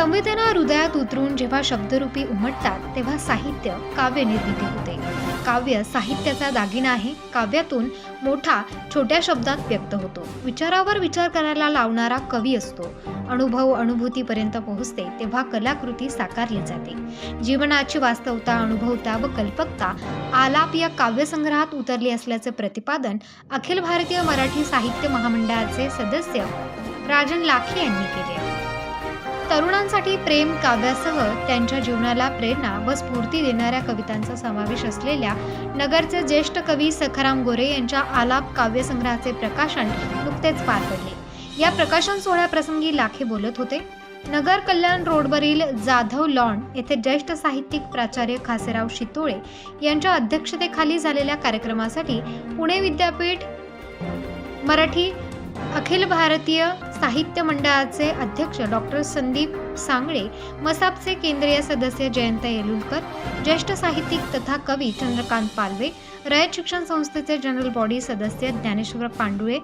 संवेदना हृदयात उतरून जेव्हा शब्दरूपी उमटतात तेव्हा साहित्य काव्य निर्मिती होते. काव्य साहित्याचा दागिना आहे. काव्यातून मोठा छोट्या शब्दात व्यक्त होतो. विचारावर विचार करायला लावणारा कवी असतो. अनुभव अनुभूतीपर्यंत पोहोचते तेव्हा कलाकृती साकारली जाते. जीवनाची वास्तवता अनुभवता व कल्पकता आलाप या काव्यसंग्रहात उतरली असल्याचे प्रतिपादन अखिल भारतीय मराठी साहित्य महामंडळाचे सदस्य राजन लाखे यांनी केले तरुणांसाठी प्रेम काव्यासह त्यांच्या जीवनाला प्रेरणा व स्फूर्ती देणाऱ्या कवितांचा समावेश असलेल्या नगरचे ज्येष्ठ कवी सखाराम गोरे यांच्या आलाप काव्यसंग्रहाचे प्रकाशन नुकतेच पार पडले. या प्रकाशन सोहळ्याप्रसंगी लाखे बोलत होते. नगर कल्याण रोडवरील जाधव लॉन येथे ज्येष्ठ साहित्यिक प्राचार्य खासेराव शितोळे यांच्या अध्यक्षतेखाली झालेल्या कार्यक्रमासाठी पुणे विद्यापीठ मराठी अखिल भारतीय साहित्य मंडळाचे अध्यक्ष डॉक्टर संदीप सांगळे मसापचे केंद्रीय सदस्य जयंत येलुलकर ज्येष्ठ साहित्यिक तथा कवी चंद्रकांत पालवे रयत शिक्षण संस्थेचे जनरल बॉडी सदस्य ज्ञानेश्वर पांडुळे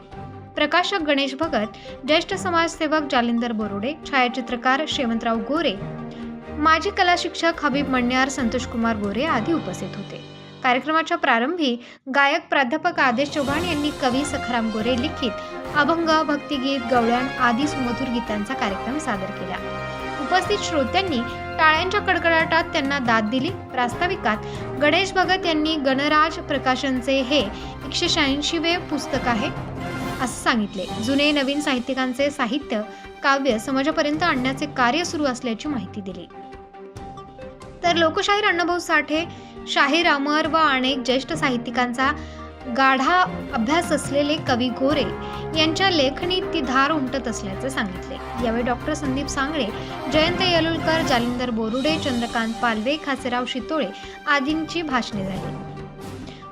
प्रकाशक गणेश भगत ज्येष्ठ समाजसेवक जालिंदर बोरोडे छायाचित्रकार शेवंतराव गोरे माजी कला शिक्षक हबीब मण्यार संतोषकुमार गोरे आदी उपस्थित होते. कार्यक्रमाच्या प्रारंभी गायक प्राध्यापक आदेश चव्हाण यांनी कवी सखाराम गोरे लिखित अभंग भक्तिगीत गवळण आदी सुमधुर गीतांचा कार्यक्रम सादर केला. उपस्थित श्रोत्यांनी टाळ्यांच्या कडकडाटात त्यांना दाद दिली. प्रास्ताविकात गणेश भगत यांनी गणराज प्रकाशनचे हे एकशे शहाऐंशीवे पुस्तक आहे. असं सांगितले. जुने नवीन साहित्यिकांचे साहित्य काव्य समाजापर्यंत आणण्याचे कार्य सुरू असल्याची माहिती दिली. तर लोकशाहीर अण्णाभाऊ साठे शाहीर अमर व अनेक ज्येष्ठ साहित्यिकांचा गाढा अभ्यास असलेले कवी गोरे यांच्या लेखणीत ती धार उमटत असल्याचे सांगितले. यावेळी डॉक्टर संदीप सांगळे जयंत येलुलकर जालिंदर बोरुडे चंद्रकांत पालवे खासेराव शितोळे आदींची भाषणे झाली.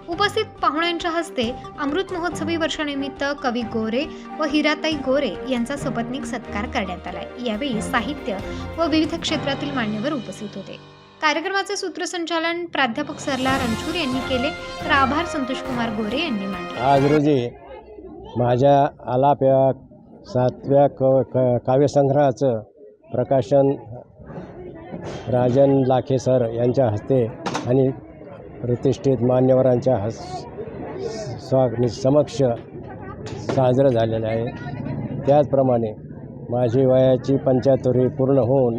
उपस्थित पाहुण्यांच्या हस्ते अमृत महोत्सवी वर्षानिमित्त कवी गोरे व हिराताई गोरे यांचा सपत्नीक सत्कार करण्यात आला. यावेळी साहित्य व विविध क्षेत्रातील मान्यवर उपस्थित होते. कार्यक्रमाचे सूत्रसंचालन प्राध्यापक सरला रणछूर यांनी केले. तर आभार संतोष कुमार गोरे यांनी मांडले. आज रोजी माझ्या आलाप या सातव्या क काव्यसंग्रहाचं प्रकाशन राजन लाखे सर यांच्या हस्ते आणि प्रतिष्ठित मान्यवरांच्या हस् स्वा समक्ष साजरं झालेलं आहे. त्याचप्रमाणे माझी वयाची पंच्याहत्तरी पूर्ण होऊन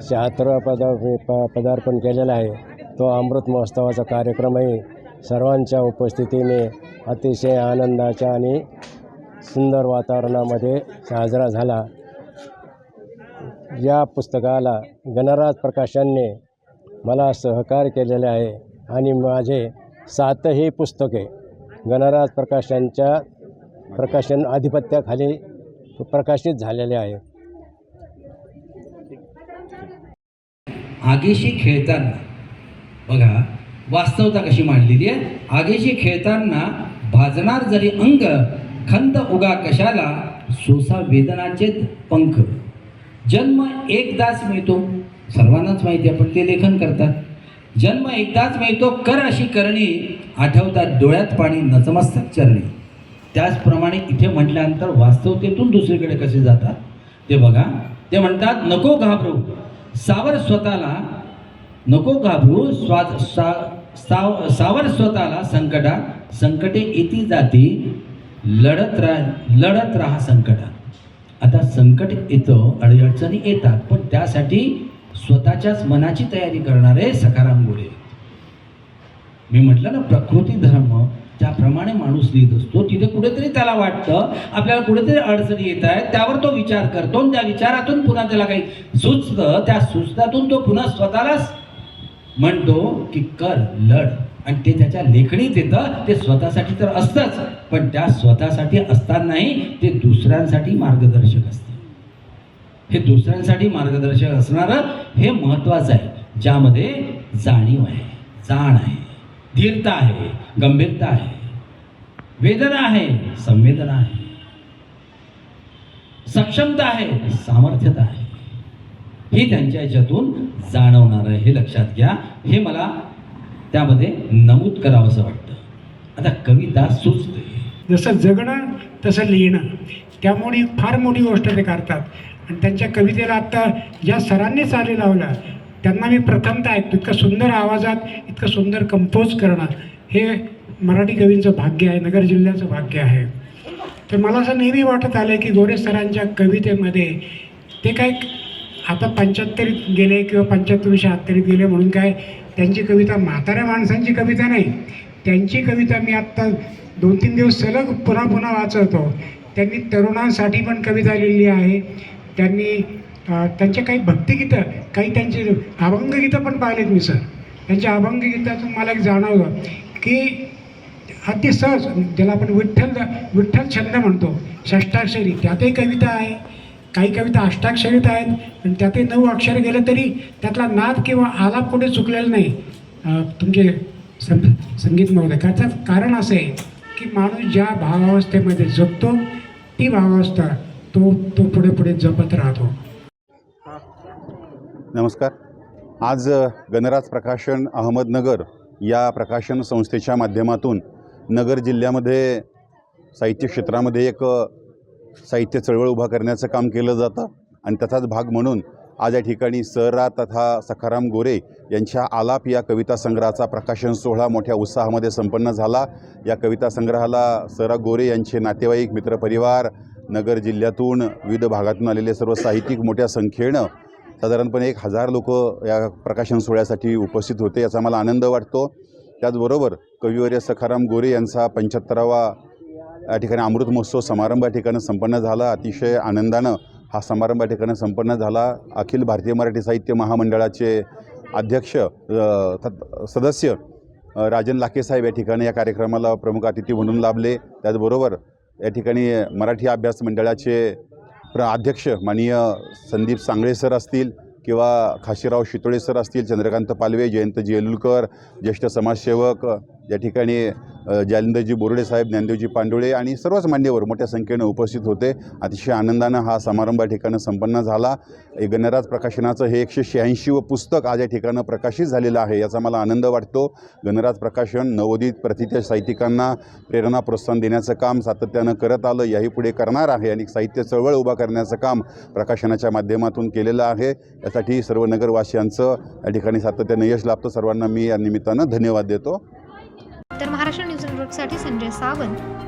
शहात्तरवा पदा प पदार्पण केलेला आहे. तो अमृत महोत्सवाचा कार्यक्रमही सर्वांच्या उपस्थितीने अतिशय आनंदाच्या आणि सुंदर वातावरणामध्ये साजरा झाला. या पुस्तकाला गणराज प्रकाशनने मला सहकार्य केलेले आहे आणि माझे सातही पुस्तके गणराज प्रकाशनच्या प्रकाशन आधिपत्याखाली प्रकाशित झालेले आहे. आगीशी खेळताना. बघा वास्तवता कशी मांडलेली आहे? आगीशी खेळताना भाजणार जरी अंग खंत उगा कशाला? सोसा वेदनाचे पंख. जन्म एकदाच मिळतो. सर्वांनाच माहिती आहे पण ते लेखन करतात. जन्म एकदाच मिळतो कर अशी करणी आठवतात डोळ्यात पाणी नतमस्तक चरणी. त्याचप्रमाणे इथे म्हटल्यानंतर वास्तवतेतून दुसरीकडे कसे जातात? ते बघा. ते म्हणतात नको घाबरू सावर स्वतःला नको घाबरू स्वा सा साव सावर स्वतःला संकटा संकटे येती जाती लढत राह लढत राहा संकटात आता संकट येतं अडचणी येतात पण त्यासाठी स्वतःच्याच मनाची तयारी करणारे सकाराम गोरे. मी म्हटलं ना प्रकृती धर्म त्याप्रमाणे माणूस लिहित असतो तिथे कुठेतरी त्याला वाटतं आपल्याला कुठेतरी अडचणी येत आहेत त्यावर तो विचार करतो आणि त्या विचारातून पुन्हा त्याला काही सुचतं त्या सुचतातून तो पुन्हा स्वतःलाच म्हणतो की कर लढ. आणि ते त्याच्या लेखणीत येतं ते स्वतःसाठी तर असतंच पण त्या स्वतःसाठी असतानाही ते दुसऱ्यांसाठी मार्गदर्शक असतं. हे दुसऱ्यांसाठी मार्गदर्शक असणारं हे महत्त्वाचं आहे ज्यामध्ये जाणीव आहे जाण आहे. धीरता आहे गंभीरता आहे वेदना आहे संवेदना आहे सक्षमता आहे सामर्थ्यता आहे. हे त्यांच्या याच्यातून जाणवणार आहे. हे लक्षात घ्या. हे मला त्यामध्ये नमूद करावं असं वाटतं. आता कविता सुचते. जसं जगणं तसं लिहिणं. त्यामुळे फार मोठी गोष्ट ते करतात. आणि त्यांच्या कवितेला आत्ता ज्या सरांनी चाली लावला त्यांना मी प्रथमतः ऐकतो इतकं सुंदर आवाजात इतकं सुंदर कंपोज करणं हे मराठी कवींचं भाग्य आहे नगर जिल्ह्याचं भाग्य आहे. तर मला असं नेहमी वाटत आलं की गोरे सरांच्या कवितेमध्ये ते काय आता पंच्याहत्तरीत गेले किंवा पंच्याहत्तर शहात्तरीत गेले म्हणून काय त्यांची कविता म्हाताऱ्या माणसांची कविता नाही. त्यांची कविता मी आत्ता दोन तीन दिवस सलग पुन्हा पुन्हा वाचवतो त्यांनी तरुणांसाठी पण कविता लिहिली आहे. त्यांनी त्यांचे काही भक्तिगीतं काही त्यांचे अभंगगीतं पण पाहिलेत मी सर. त्यांच्या अभंगगीतातून मला एक जाणवलं की अति सहज ज्याला आपण विठ्ठल विठ्ठल छंद म्हणतो षष्टाक्षरी त्यातही कविता आहे. काही कविता अष्टाक्षरीत आहेत आणि त्यातही नऊ अक्षर गेलं तरी त्यातला नाद किंवा आलाप कुठे चुकलेला नाही. तुमचे सं संगीत महोदय त्याचं कारण असं आहे की माणूस ज्या भावावस्थेमध्ये जगतो ती भावावस्था तो तो पुढे पुढे जपत राहतो. नमस्कार. आज गणराज प्रकाशन अहमदनगर या प्रकाशन संस्थेच्या माध्यमातून नगर जिल्ह्यामध्ये साहित्य क्षेत्रामध्ये एक साहित्य चळवळ उभा करण्याचं काम केलं जातं. आणि त्याचाच भाग म्हणून आज या ठिकाणी सरा तथा सखाराम गोरे यांच्या आलाप या कविता संग्रहाचा प्रकाशन सोहळा मोठ्या उत्साहामध्ये संपन्न झाला. या कविता संग्रहाला सरा गोरे यांचे नातेवाईक मित्रपरिवार नगर जिल्ह्यातून विविध भागातून आलेले सर्व साहित्यिक मोठ्या संख्येनं साधारणपणे एक हजार लोक या प्रकाशन सोहळ्यासाठी उपस्थित होते याचा मला आनंद वाटतो. त्याचबरोबर कविवर्य सखाराम गोरे यांचा पंच्याहत्तरावा या ठिकाणी अमृत महोत्सव समारंभ या ठिकाणी संपन्न झाला. अतिशय आनंदानं हा समारंभ या ठिकाणी संपन्न झाला. अखिल भारतीय मराठी साहित्य महामंडळाचे अध्यक्ष तत्- सदस्य राजन लाकेसाहेब या ठिकाणी या कार्यक्रमाला प्रमुख अतिथी म्हणून लाभले. त्याचबरोबर या ठिकाणी मराठी अभ्यास मंडळाचे प्र अध्यक्ष माननीय संदीप सांगळे सर असतील किंवा खाशीराव शितोळे सर असतील चंद्रकांत पालवे जयंत जेलुलकर ज्येष्ठ समाजसेवक या ठिकाणी जालिंदरजी बोर्डे साहेब ज्ञानदेवजी पांडुळे आणि सर्वच मान्यवर मोठ्या संख्येनं उपस्थित होते. अतिशय आनंदानं हा समारंभ या ठिकाणी संपन्न झाला. एक गणराज प्रकाशनाचं हे एकशे शहाऐंशी व पुस्तक आज या ठिकाणं प्रकाशित झालेलं आहे याचा मला आनंद वाटतो. गणराज प्रकाशन नवोदित प्रतिथ्य साहित्यिकांना प्रेरणा प्रोत्साहन देण्याचं काम सातत्यानं करत आलं. याही पुढे करणार आहे आणि साहित्य चळवळ उभा करण्याचं काम प्रकाशनाच्या माध्यमातून केलेलं आहे. यासाठी सर्व नगरवासियांचं या ठिकाणी सातत्यानं यश लाभतं. सर्वांना मी या निमित्तानं धन्यवाद देतो. संजय सावंत.